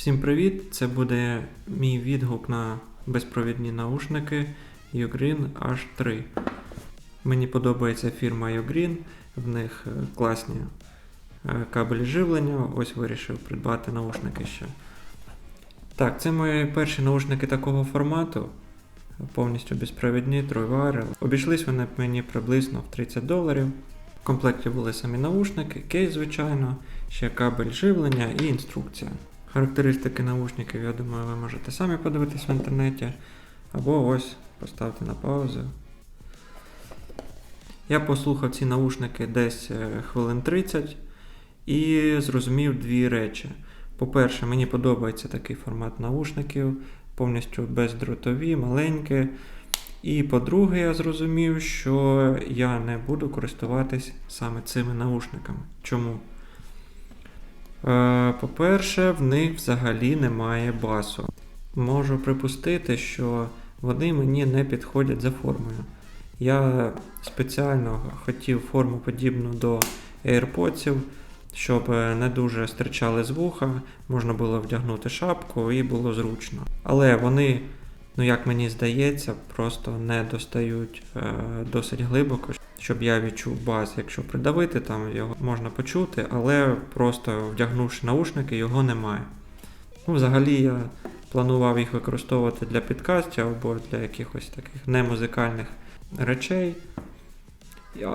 Всім привіт! Це буде мій відгук на безпровідні наушники Ugreen H3. Мені подобається фірма Ugreen, в них е, класні е, кабелі живлення. Ось вирішив придбати наушники ще. Так, це мої перші наушники такого формату. Повністю безпровідні, True Обійшлись вони мені приблизно в 30 доларів. В комплекті були самі наушники, кейс, звичайно, ще кабель живлення і інструкція. Характеристики наушників, я думаю, ви можете самі подивитись в інтернеті. Або ось поставте на паузу. Я послухав ці наушники десь е, хвилин 30 і зрозумів дві речі. По-перше, мені подобається такий формат наушників, повністю бездротові, маленькі. І по-друге, я зрозумів, що я не буду користуватись саме цими наушниками. Чому? Е, По-перше, в них взагалі немає басу. Можу припустити, що вони мені не підходять за формою. Я спеціально хотів форму подібну до AirPods, щоб е, не дуже стирчали з вуха, можна було вдягнути шапку і було зручно. Але вони, ну як мені здається, просто не достають е, досить глибоко, щоб я відчув бас. Якщо придавити, там його можна почути, але просто вдягнувши наушники, його немає. Ну, взагалі я планував їх використовувати для підкастів або для якихось таких немузикальних речей.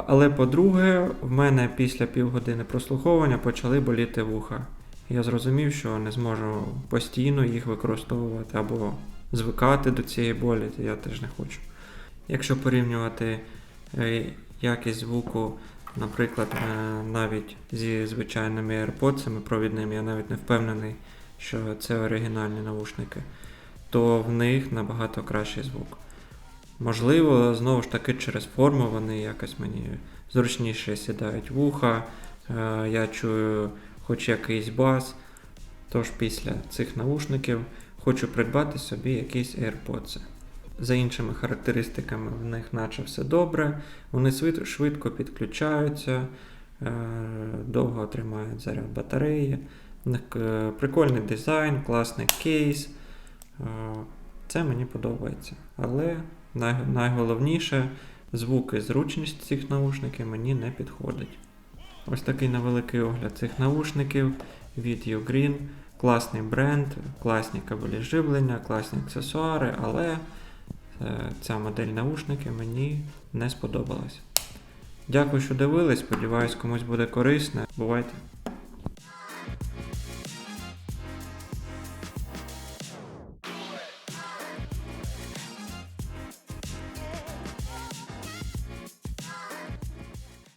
Але по-друге, в мене після півгодини прослуховування почали боліти вуха. Я зрозумів, що не зможу постійно їх використовувати або звикати до цієї болі, я теж не хочу. Якщо порівнювати е, якість звуку, наприклад, е, навіть зі звичайними AirPods провідними, я навіть не впевнений, що це оригінальні наушники, то в них набагато кращий звук. Можливо, знову ж таки, через форму вони якось мені зручніше сідають вуха, е, я чую хоч якийсь бас. Тож після цих наушників хочу придбати собі якісь AirPods. За іншими характеристиками в них наче все добре, вони швидко підключаються, е, довго тримають заряд батареї. Е, прикольний дизайн, класний кейс. Е, Це мені подобається. Але найголовніше, звук і зручність цих наушників мені не підходить. Ось такий невеликий огляд цих наушників від Ugreen. Класний бренд, класні кабелі живлення, класні аксесуари, але ця модель наушники мені не сподобалась. Дякую, що дивились. Сподіваюсь, комусь буде корисно. Бувайте!